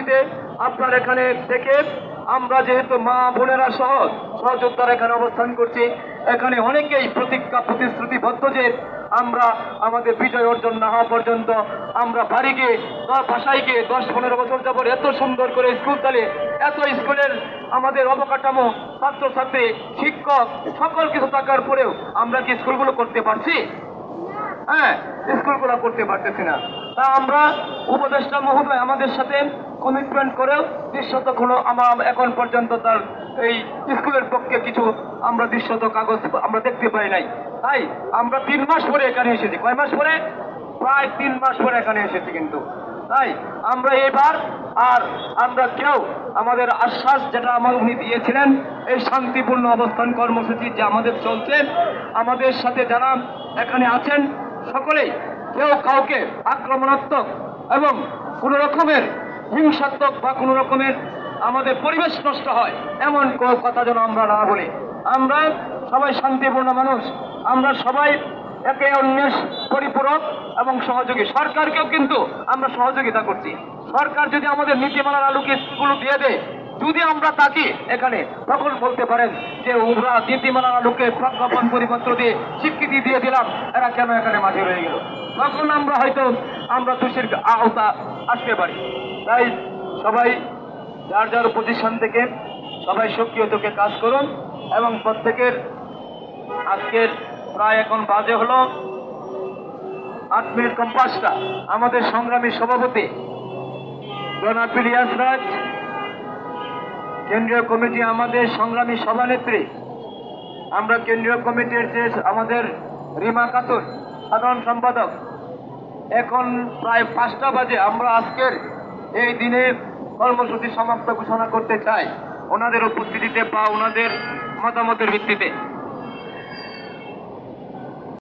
ভিত্তিতে আপনার এখানে থেকে আমরা যেহেতু মা বোনেরা সহ সহযোদ্ধারা এখানে অবস্থান করছি, এখানে অনেকেই প্রতিজ্ঞা, প্রতিশ্রুতিবদ্ধ যে আমরা আমাদের বিজয় অর্জন না হওয়া পর্যন্ত আমরা বাড়ি গিয়ে গিয়ে দশ পনেরো বছর যাবত এত সুন্দর করে স্কুল চালিয়ে, এত স্কুলের আমাদের অবকাঠামো, ছাত্রছাত্রী, শিক্ষক, সকল কিছু থাকার পরেও আমরা কি স্কুলগুলো করতে পারছি? হ্যাঁ স্কুলগুলো করতে পারতেছি না। তা আমরা উপদেষ্টা মহোদয় আমাদের সাথে কমিটমেন্ট করেও দৃশ্যত কোনো আমার এখন পর্যন্ত তার এই স্কুলের পক্ষে কিছু আমরা দৃশ্যত কাগজ আমরা দেখতে পাই নাই। তাই আমরা তিন মাস পরে এখানে এসেছি। কয় মাস পরে? প্রায় তিন মাস পরে এখানে এসেছি কিন্তু। তাই আমরা এবার আর আমরা কেউ আমাদের আশ্বাস যেটা আমার উনি দিয়েছিলেন, এই শান্তিপূর্ণ অবস্থান কর্মসূচি যে আমাদের চলছে, আমাদের সাথে যারা এখানে আছেন, সকলেই কেউ কাউকে আক্রমণাত্মক এবং কোনো রকমের হিংসাত্মক বা কোনো রকমের আমাদের পরিবেশ নষ্ট হয়, এমন কোনো কথা যেন আমরা না বলি। আমরা সবাই শান্তিপূর্ণ মানুষ। আমরা সবাই একে অন্যের পরিপূরক এবং সহযোগী। সরকারকেও কিন্তু আমরা সহযোগিতা করছি। সরকার যদি আমাদের নীতিমালার আলোকে স্কুলগুলো দিয়ে দেয়, যদি আমরা তাকে এখানে তখন বলতে পারেন যে ওরা নীতিমালার আলোকে প্রজ্ঞাপন পরিপত্র দিয়ে স্বীকৃতি দিয়ে দিলাম, এরা কেন এখানে মাঝে রয়ে গেল? তখন আমরা হয়তো আমরা দোষের আওতা আসতে পারি। তাই সবাই যার যার পজিশন থেকে সবাই সক্রিয় থেকে কাজ করুন এবং প্রত্যেকের আজকের প্রায় এখন বাজে হলো আট মিনিট কম আমাদের সংগ্রামী সভাপতি জনাব ইলিয়াস রাজ, কেন্দ্রীয় কমিটি আমাদের সংগ্রামী সভানেত্রী, আমরা কেন্দ্রীয় কমিটির যে আমাদের রিমা কাতুর, সাধারণ সম্পাদক এখন প্রায় পাঁচটা বাজে। আমরা আজকের এই দিনে কর্মসূচি সমাপ্ত ঘোষণা করতে চাই। ওনাদের উপস্থিতিতে বা ওনাদের মতামতের ভিত্তিতে।